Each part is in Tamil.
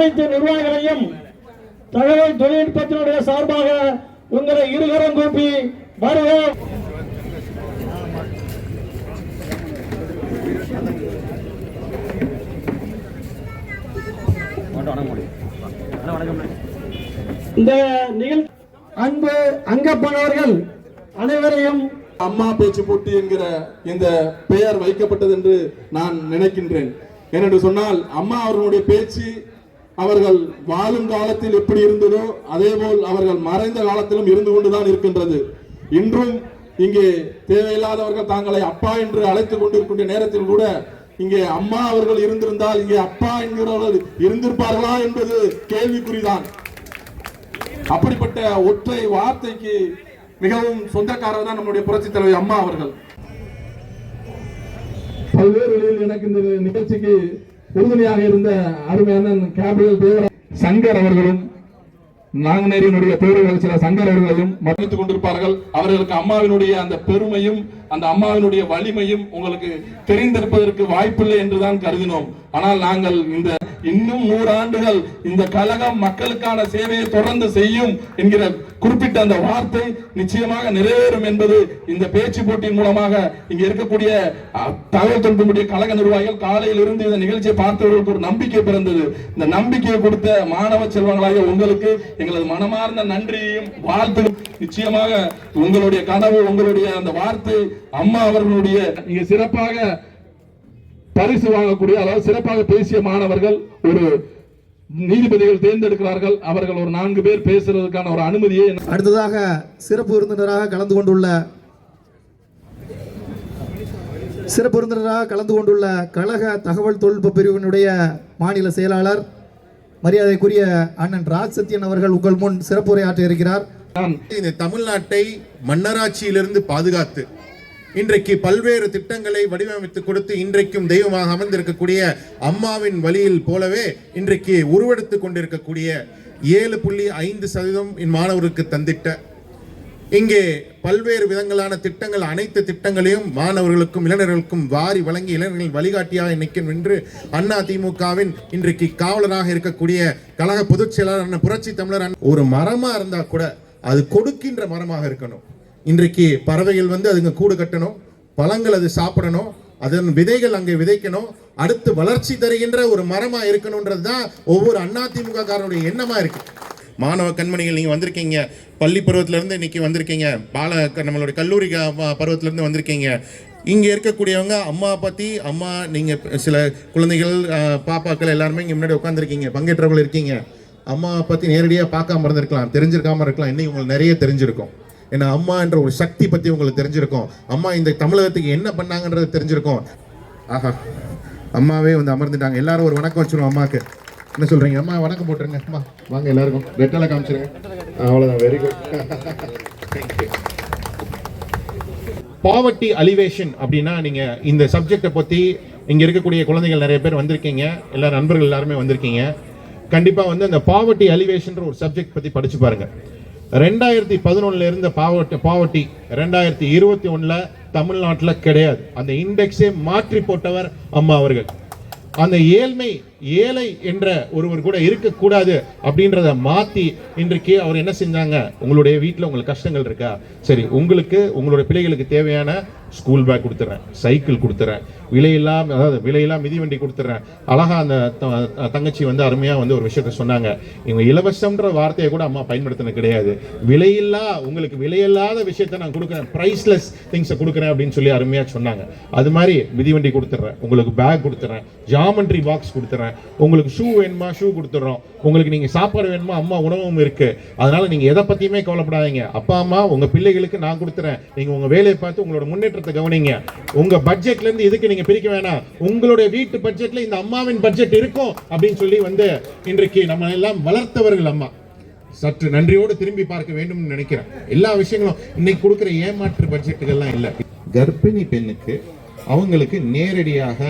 அனைத்து நிர்வாகிகளையும் தகவல் தொழில்நுட்பத்தினுடைய சார்பாக உங்களை இருகரம் கூப்பி வருவோம். இந்த நிகழ் அன்பு அங்கப்பனவர்கள் அனைவரையும் அம்மா பேச்சு போட்டி என்கிற இந்த பெயர் வைக்கப்பட்டது என்று நான் நினைக்கின்றேன். ஏனென்று சொன்னால் அம்மா அவர்களுடைய பேச்சு அவர்கள் வாழும் காலத்தில் எப்படி இருந்ததோ அதேபோல் அவர்கள் மறைந்த காலத்திலும் இருந்து கொண்டுதான் இருக்கின்றது. இன்றும் இங்கே தேவையில்லாதவர்கள் தாங்களை அப்பா என்று அழைத்துக் கொண்டிருக்கின்ற நேரத்தில் கூட இங்கே அம்மா அவர்கள் இருந்திருந்தால் இங்கே அப்பா என்கிறவர்கள் இருந்திருப்பார்களா என்பது கேள்விக்குறிதான். அப்படிப்பட்ட ஒற்றை வார்த்தைக்கு மிகவும் சொந்தக்காரர் தான் நம்முடைய புரட்சி தலைவி அம்மா அவர்கள். பல்வேறு எனக்கு இந்த நிகழ்ச்சிக்கு உறுதுணையாக இருந்த அருமையான கேபிரியல் தேவர சங்கர் அவர்களும் நாங்குநேரியினுடைய பேரவைகள் சில சங்கர் அவர்களையும் மரணித்துக் கொண்டிருப்பார்கள். அவர்களுக்கு அம்மாவினுடைய அந்த பெருமையும் அந்த அம்மாவினுடைய வலிமையும் உங்களுக்கு தெரிந்திருப்பதற்கு வாய்ப்பில்லை என்றுதான் கருதினோம். ஆனால் நாங்கள் இந்த இன்னும் நூறு ஆண்டுகள் இந்த கழகம் மக்களுக்கான சேவையை தொடர்ந்து செய்யும் என்கிற குறிப்பிட்ட அந்த வார்த்தை நிச்சயமாக நிறைவேறும் என்பது இந்த பேச்சு போட்டியின் மூலமாக இங்க இருக்கக்கூடிய தகவல் தொடர்புடைய கழக நிர்வாகிகள் காலையில் இருந்து இந்த நிகழ்ச்சியை பார்த்தவர்களுக்கு ஒரு நம்பிக்கை பிறந்தது. இந்த நம்பிக்கையை கொடுத்த மாணவ செல்வங்களாக உங்களுக்கு எங்களது மனமார்ந்த நன்றியையும் வாழ்த்து நிச்சயமாக உங்களுடைய கனவு உங்களுடைய அந்த வார்த்தை அம்மா அவர்களுடைய இங்க சிறப்பாக பரிசு வாங்கக்கூடிய அதாவது சிறப்பாக பேசிய மாணவர்கள் ஒரு நீதிபதிகள் தேர்ந்தெடுக்கிறார்கள். அவர்கள் ஒரு நான்கு பேர் பேசுறதுக்கான ஒரு அனுமதியை அடுத்ததாக சிறப்பு விருந்தினராக கலந்து கொண்டுள்ள சிறப்பு விருந்தினராக கலந்து கொண்டுள்ள கழக தகவல் தொழில்நுட்ப பிரிவினுடைய மாநில செயலாளர் மரியாதைக்குரிய அண்ணன் ராஜ் சத்யன் அவர்கள் உங்கள் முன் சிறப்புரையாற்ற இருக்கிறார். நான் இந்த தமிழ்நாட்டை மன்னராட்சியிலிருந்து பாதுகாத்து இன்றைக்கு பல்வேறு திட்டங்களை வடிவமைத்து கொடுத்து இன்றைக்கும் தெய்வமாக அமர்ந்திருக்கக்கூடிய அம்மாவின் வழியில் போலவே இன்றைக்கு உருவெடுத்து கொண்டிருக்கக்கூடிய ஏழு புள்ளி ஐந்து சதவீதம் என் மாணவருக்கு தந்திட்ட இங்கே பல்வேறு விதங்களான திட்டங்கள் அனைத்து திட்டங்களையும் மாணவர்களுக்கும் இளைஞர்களுக்கும் வாரி வழங்கி இளைஞர்கள் வழிகாட்டியாக நிற்கும் என்று அண்ணா திமுகவின் இன்றைக்கு காவலராக இருக்கக்கூடிய கழக பொதுச் செயலாளர் புரட்சி தமிழர் ஒரு மரமாக இருந்தால் கூட அது கொடுக்கின்ற மரமாக இருக்கணும். இன்றைக்கு பறவைகள் வந்து அதுங்க கூடு கட்டணும் பழங்கள் அது சாப்பிடணும் அதன் விதைகள் அங்கே விதைக்கணும் அடுத்து வளர்ச்சி தருகின்ற ஒரு மரமாக இருக்கணுன்றது தான் ஒவ்வொரு அதிமுக காரனுடைய எண்ணமாக இருக்கு. மாணவ கண்மணிகள் நீங்கள் வந்திருக்கீங்க. பள்ளி பருவத்திலேருந்து இன்றைக்கி இன்னைக்கு வந்திருக்கீங்க. பால நம்மளுடைய கல்லூரி பருவத்திலேருந்து வந்திருக்கீங்க. இங்கே இருக்கக்கூடியவங்க அம்மா பற்றி அம்மா நீங்கள் சில குழந்தைகள் பாப்பாக்கள் எல்லாருமே இங்கே முன்னாடி உட்காந்துருக்கீங்க பங்கேற்றவர்கள் இருக்கீங்க. அம்மாவை பற்றி நேரடியாக பார்க்காம இருந்திருக்கலாம். தெரிஞ்சிருக்காமல் இருக்கலாம். இன்றைக்கி உங்களுக்கு நிறைய தெரிஞ்சிருக்கும். ஏன்னா அம்மா என்ற ஒரு சக்தி பத்தி உங்களுக்கு தெரிஞ்சிருக்கும். அம்மா இந்த தமிழகத்துக்கு என்ன பண்ணாங்கன்றது தெரிஞ்சிருக்கும். ஆஹா அம்மாவே வந்து அமர்ந்துட்டாங்க. எல்லாரும் ஒரு வணக்கம் வச்சிருவோம் அம்மாக்கு. என்ன சொல்றீங்க? அம்மா வணக்கம் போட்டுருங்க. அம்மா வாங்க எல்லாருக்கும். வெட்டலை காமிச்சிருங்க. அவ்வளோதான் very good thank you poverty alleviation அப்படின்னா நீங்க இந்த சப்ஜெக்டை பத்தி இங்க இருக்கக்கூடிய குழந்தைகள் நிறைய பேர் வந்திருக்கீங்க. எல்லா நண்பர்கள் எல்லாருமே வந்திருக்கீங்க. கண்டிப்பா வந்து அந்த பாவர்ட்டி அலிவேஷன்ற ஒரு சப்ஜெக்ட் பத்தி படிச்சு பாருங்க. ரெண்டாயிரத்தி பதினொன்னுல இருந்த பாவட்டி பாவர்ட்டி ரெண்டாயிரத்தி இருபத்தி ஒன்றில் தமிழ்நாட்டில் கிடையாது. அந்த இண்டெக்ஸே மாற்றி போட்டவர் அம்மா அவர்கள். அந்த ஏழ்மை ஏழை என்ற ஒருவர் கூட இருக்கக்கூடாது அப்படின்றத மாற்றி இன்றைக்கு அவர் என்ன செஞ்சாங்க? உங்களுடைய வீட்டில் உங்களுக்கு கஷ்டங்கள் இருக்கா? சரி உங்களுக்கு உங்களுடைய பிள்ளைகளுக்கு தேவையான ஸ்கூல் பேக் கொடுத்துறேன் சைக்கிள் கொடுத்துறேன் விலையில்லா அதாவது விலையில்லா மிதிவண்டி கொடுத்துறேன். அழகா அந்த த- தங்கச்சி வந்து அருமையாக வந்து ஒரு விஷயத்த சொன்னாங்க. இவங்க இலவசம்ன்ற வார்த்தையை கூட அம்மா பயன்படுத்தின கிடையாது. விலையில்லா உங்களுக்கு விலையில்லாத விஷயத்த நான் கொடுக்குறேன் ப்ரைஸ்லெஸ் திங்ஸை கொடுக்குறேன் அப்படின்னு சொல்லி அருமையாக சொன்னாங்க. அது மாதிரி மிதிவண்டி கொடுத்துட்றேன் உங்களுக்கு பேக் கொடுத்துறேன் ஜாமெண்ட்ரி பாக்ஸ் கொடுத்துறேன் உங்களுக்கு ஷூ வேணுமா ஷூ கொடுத்துட்றோம் உங்களுக்கு நீங்க சாப்பாடு வேணுமா அம்மா உணவும் இருக்கு. அதனால நீங்க எதை பத்தியுமே கவலைப்படாதீங்க. அப்பா அம்மா உங்க பிள்ளைகளுக்கு நான் கொடுத்துறேன். நீங்க உங்க வேலையை பார்த்து உங்களோட முன்னேற்றத்தை கவனிங்க. உங்க பட்ஜெட்ல இருந்து இதுக்கு நீங்க பிரிக்க வேணாம். உங்களுடைய வீட்டு பட்ஜெட்ல இந்த அம்மாவின் பட்ஜெட் இருக்கும் அப்படின்னு சொல்லி வந்து இன்றைக்கு நம்ம எல்லாம் வளர்த்தவர்கள் அம்மா. சற்று நன்றியோடு திரும்பி பார்க்க வேண்டும் நினைக்கிறேன். எல்லா விஷயங்களும் இன்னைக்கு கொடுக்குற ஏமாற்று பட்ஜெட்டுகள்லாம் இல்லை. கர்ப்பிணி பெண்ணுக்கு அவங்களுக்கு நேரடியாக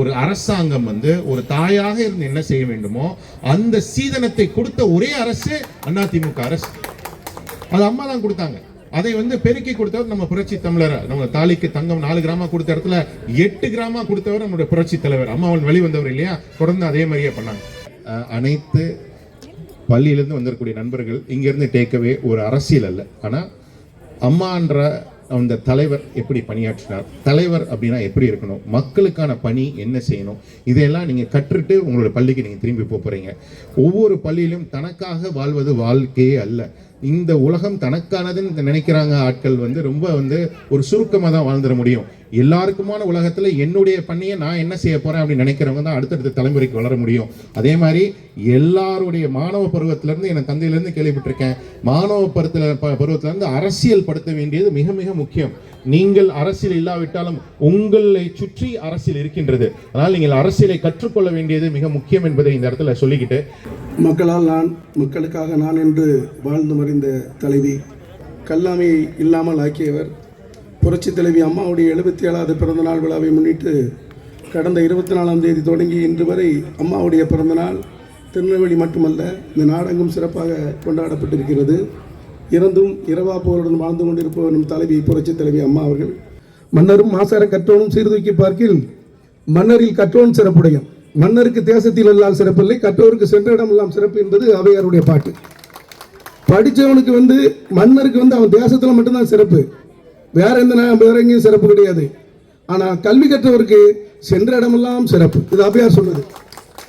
ஒரு அரசாங்கம் வந்து ஒரு தாயாக இருந்து என்ன செய்ய வேண்டுமோ அந்த சீதனத்தை கொடுத்த ஒரே அரசு அதிமுக அரசு. அது அம்மா தான் கொடுத்தாங்க. அதை வந்து பெருக்கி கொடுத்தவர் நம்ம புரட்சி தமிழர் நம்ம தாலிக்கு தங்கம் நாலு கிராமா கொடுத்த இடத்துல எட்டு கிராமா கொடுத்தவர் நம்முடைய புரட்சி தலைவர். அம்மாவன் வெளிவந்தவர் இல்லையா? தொடர்ந்து அதே மாதிரியே பண்ணாங்க. அனைத்து பள்ளியிலிருந்து வந்திருக்கக்கூடிய நண்பர்கள் இங்கிருந்து டேக்கவே ஒரு அரசியல் அல்ல. ஆனால் அம்மான்ற அந்த தலைவர் எப்படி பணியாற்றினார் தலைவர் அப்படின்னா எப்படி இருக்கணும் மக்களுக்கான பணி என்ன செய்யணும் இதையெல்லாம் நீங்க கற்றுட்டு உங்களோட பள்ளிக்கு நீங்க திரும்பி போகிறீங்க போறீங்க. ஒவ்வொரு பள்ளியிலும் தனக்காக வாழ்வது வாழ்க்கையே அல்ல. இந்த உலகம் தனக்கானதுன்னு நினைக்கிறாங்க ஆட்கள் வந்து ரொம்ப வந்து ஒரு சுருக்கமாக தான் வாழ்ந்துட முடியும். எல்லாருக்குமான உலகத்தில் என்னுடைய பண்ணியை நான் என்ன செய்ய போகிறேன் அப்படின்னு நினைக்கிறவங்க தான் அடுத்தடுத்த தலைமுறைக்கு வளர முடியும். அதே மாதிரி எல்லாருடைய மாணவ பருவத்திலேருந்து என் தந்தையிலேருந்து கேள்விப்பட்டிருக்கேன். மாணவ பருவத்தில் ப- பருவத்துல இருந்து அரசியல் படுத்த வேண்டியது மிக மிக முக்கியம். நீங்கள் அரசியல் இல்லாவிட்டாலும் உங்களை சுற்றி அரசியல் இருக்கின்றது. அதனால் நீங்கள் அரசியலை கற்றுக்கொள்ள வேண்டியது மிக முக்கியம் என்பதை இந்த இடத்துல சொல்லிக்கிட்டு மக்களால் நான் மக்களுக்காக நான் என்று வாழ்ந்து மறைந்த தலைவி கல்லாமையை இல்லாமல் ஆக்கியவர் புரட்சி தலைவி அம்மாவுடைய எழுபத்தி ஏழாவது பிறந்தநாள் விழாவை முன்னிட்டு கடந்த இருபத்தி நாலாம் தேதி தொடங்கி இன்று வரை அம்மாவுடைய பிறந்தநாள் திருநெல்வேலி மட்டுமல்ல இந்த நாடெங்கும் சிறப்பாக கொண்டாடப்பட்டிருக்கிறது. இறந்தும் இரவா போருடன் வாழ்ந்து கொண்டிருப்பவர் நம் தலைவி புரட்சி தலைவி அம்மா அவர்கள். மன்னரும் மாசார கற்றோனும் சீர்தூக்கி பார்க்கில் மன்னரில் கற்றோன் சிறப்புடையம் மன்னருக்கு தேசத்தில் எல்லாம் சிறப்பில்லை கற்றோருக்கு சென்ற இடமெல்லாம் சிறப்பு என்பது அவையாருடைய பாட்டு. படிச்சவனுக்கு வந்து மன்னருக்கு வந்து அவன் தேசத்தில் மட்டும்தான் சிறப்பு. வேற எந்த வேற எங்கேயும் சிறப்பு கிடையாது. ஆனால் கல்வி கற்றவருக்கு சென்ற இடமெல்லாம் சிறப்பு. இது அப்பயார் சொன்னது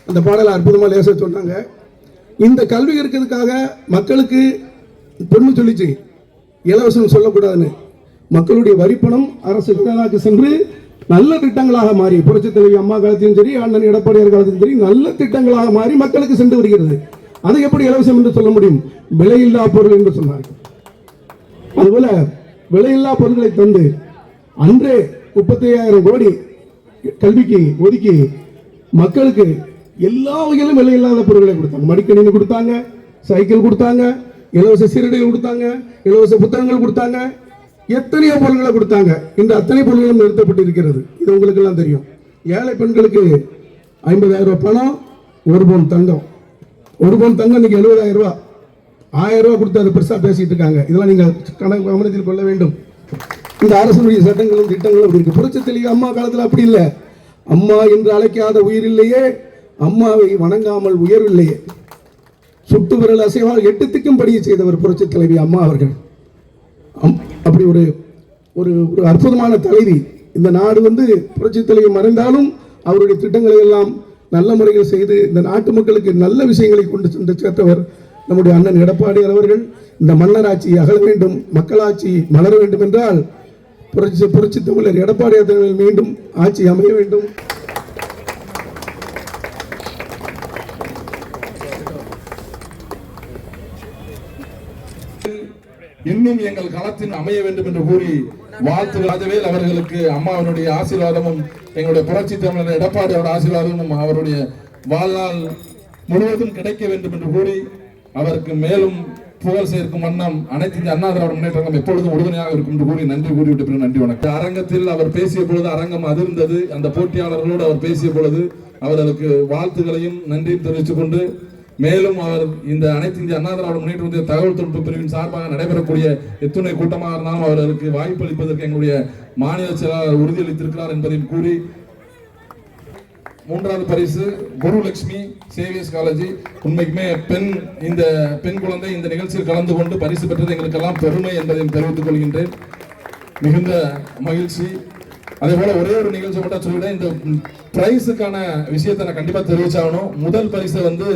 அந்த பாடலை அற்புதமாக லேச சொன்னாங்க. இந்த கல்வி இருக்கிறதுக்காக மக்களுக்கு பொண்ணு சொல்லிச்சு. இலவசம் சொல்லக்கூடாதுன்னு. மக்களுடைய வரிப்பணம் அரசு கணக்கு சென்று நல்ல திட்டங்களாக மாறி புரட்சித் தலைவி அம்மா காலத்திலும் சரி அண்ணன் எடப்பாடியார் காலத்திலும் சரி நல்ல திட்டங்களாக மாறி மக்களுக்கு சென்று வருகிறது. அதை எப்படி இலவசம் என்று சொல்ல முடியும்? விலையில்லா பொருள் என்று சொன்னார்கள். அதுபோல விலையில்லா பொருட்களை தந்து அன்றே முப்பத்தி ஐயாயிரம் கோடி கல்விக்கு ஒதுக்கி மக்களுக்கு எல்லா வகையிலும் விலையில்லாத பொருட்களை கொடுத்தாங்க. மடிக்கணினி கொடுத்தாங்க சைக்கிள் கொடுத்தாங்க இலவச சீருடைகள் கொடுத்தாங்க இலவச புத்தகங்கள் கொடுத்தாங்க எத்தனையோ பொருட்களை கொடுத்தாங்க. இந்த அத்தனை பொருட்களும் நிறுத்தப்பட்டிருக்கிறது. இது உங்களுக்கு எல்லாம் தெரியும். ஏழை பெண்களுக்கு ஐம்பதாயிரம் ரூபாய் பணம் ஒரு பவுன் தங்கம். ஒரு பவுன் தங்கம் இன்னைக்கு எழுபதாயிரம் ரூபா ஆயிரம் ரூபா கொடுத்து அது பெருசா பேசிட்டு இருக்காங்க. இதெல்லாம் நீங்கள் கணக்கு கவனத்தில் கொள்ள வேண்டும். இந்த அரசனுடைய சட்டங்களும் திட்டங்களும் அப்படி இருக்கு. புரட்சி தெளிவு அம்மா காலத்துல அப்படி இல்லை. அம்மா என்று அழைக்காத உயிர் இல்லையே அம்மாவை வணங்காமல் உயர்வில்லையே சுட்டு விரல் அசைவால் எட்டுத்துக்கும் திக்கும் படிய செய்தவர் புரட்சி தலைவி அம்மா அவர்கள். அம்- அப்படி ஒரு ஒரு ஒரு அற்புதமான தலைவி. இந்த நாடு வந்து புரட்சி தலைவி மறைந்தாலும் அவருடைய திட்டங்களை எல்லாம் நல்ல முறையில் செய்து இந்த நாட்டு மக்களுக்கு நல்ல விஷயங்களை கொண்டு சென்று சேர்த்தவர் நம்முடைய அண்ணன் எடப்பாடியார் அவர்கள். இந்த மன்னராட்சி அகல வேண்டும் மக்களாட்சி மலர வேண்டும் என்றால் புரட்சி புரட்சி தமிழர் எடப்பாடியார் தலைமையில் மீண்டும் ஆட்சி அமைய வேண்டும். இன்னும் எங்கள் களத்தின் அமைய வேண்டும் என்று கூறி வாழ்த்து ராஜவேல் அவர்களுக்கு அம்மாவினுடைய ஆசீர்வாதமும் எங்களுடைய புரட்சி தமிழர் எடப்பாடியோட ஆசீர்வாதமும் அவருடைய வாழ்நாள் முழுவதும் கிடைக்க வேண்டும் என்று கூறி அவருக்கு மேலும் புகழ் சேர்க்கும் வண்ணம் அனைத்து இந்திய அண்ணா திராவிட எப்பொழுதும் உறுதுணையாக இருக்கும் என்று கூறி நன்றி கூறிவிட்டு பிறகு நன்றி வணக்கம். அரங்கத்தில் அவர் பேசிய பொழுது அரங்கம் அதிர்ந்தது. அந்த போட்டியாளர்களோடு அவர் பேசிய பொழுது அவர்களுக்கு வாழ்த்துக்களையும் நன்றியும் தெரிவித்துக் கொண்டு மேலும் அவர் இந்த அனைத்து இந்திய அண்ணா திராவிட முன்னேற்ற தகவல் தொழில்நுட்ப பிரிவின் சார்பாக நடைபெறக்கூடிய எத்துணை கூட்டமாக இருந்தாலும் அவர்களுக்கு வாய்ப்பு அளிப்பதற்கு எங்களுடைய மாநில செயலாளர் உறுதியளித்திருக்கிறார் என்பதையும் கூறி மூன்றாவது பரிசு குருலட்சுமி சேவியஸ் காலேஜ். உண்மைக்குமே பெண் இந்த பெண் குழந்தை இந்த நிகழ்ச்சியில் கலந்து கொண்டு பரிசு பெற்றது எங்களுக்கெல்லாம் பெருமை என்பதையும் தெரிவித்துக் கொள்கின்றேன். மிகுந்த மகிழ்ச்சி. அதே போல ஒரே ஒரு நிகழ்ச்சி மட்டும் சொல்லிவிட இந்த பிரைஸுக்கான விஷயத்தை நான் கண்டிப்பா தெரிவிச்சாகணும். முதல் பரிசு வந்து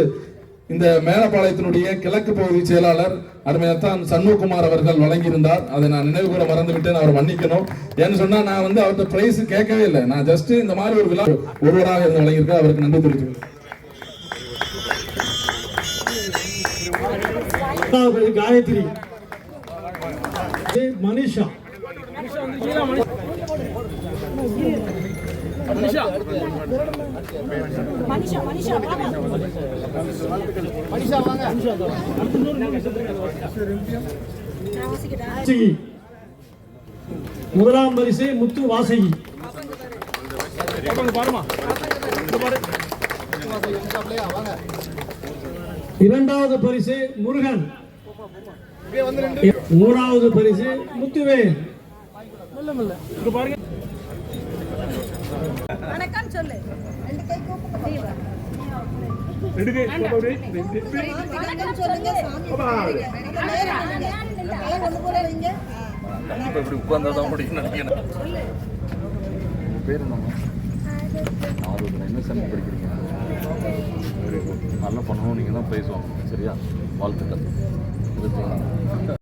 இந்த மேலப்பாளையத்தினுடைய கிழக்கு பகுதி செயலாளர் அருமையத்தான் சண்முகுமார் அவர்கள் வழங்கியிருந்தார். அதை நான் நினைவு கூட மறந்து விட்டேன் அவர் மன்னிக்கணும். ஏன்னு சொன்னா நான் வந்து அவர்கிட்ட பிரைஸ் கேட்கவே இல்லை. நான் ஜஸ்ட் இந்த மாதிரி ஒரு விழா ஒருவராக இருந்து வழங்கியிருக்கேன் அவருக்கு நன்றி தெரிவித்துக்கிறேன் காயத்ரி. மனிஷா. மனிஷா? மனிஷா வாங்க. நான் வாசிக்கிறேன் வாசகி முதலாம் பரிசு முத்து வாசகி. இரண்டாவது பரிசு முருகன். மூணாவது பரிசு முத்துவேல். வணக்கம் சொல்லு. ரெண்டு கை கூப்பிட்டு வணக்கம் சொல்லுங்க. சாமி தலை கொண்டு போற வைங்க கண்டிப்பா இப்படி உட்கார்ந்தா தான் முடியும் நினைக்கிறேன் உங்க பேர் என்னம்மா? ஆரோக்கியம் என்ன செம்ம படிக்கிறீங்க? வெரி குட் நல்லா பண்ணணும் நீங்கள் தான் பேசுவாங்க. சரியா? வாழ்த்துக்கள்.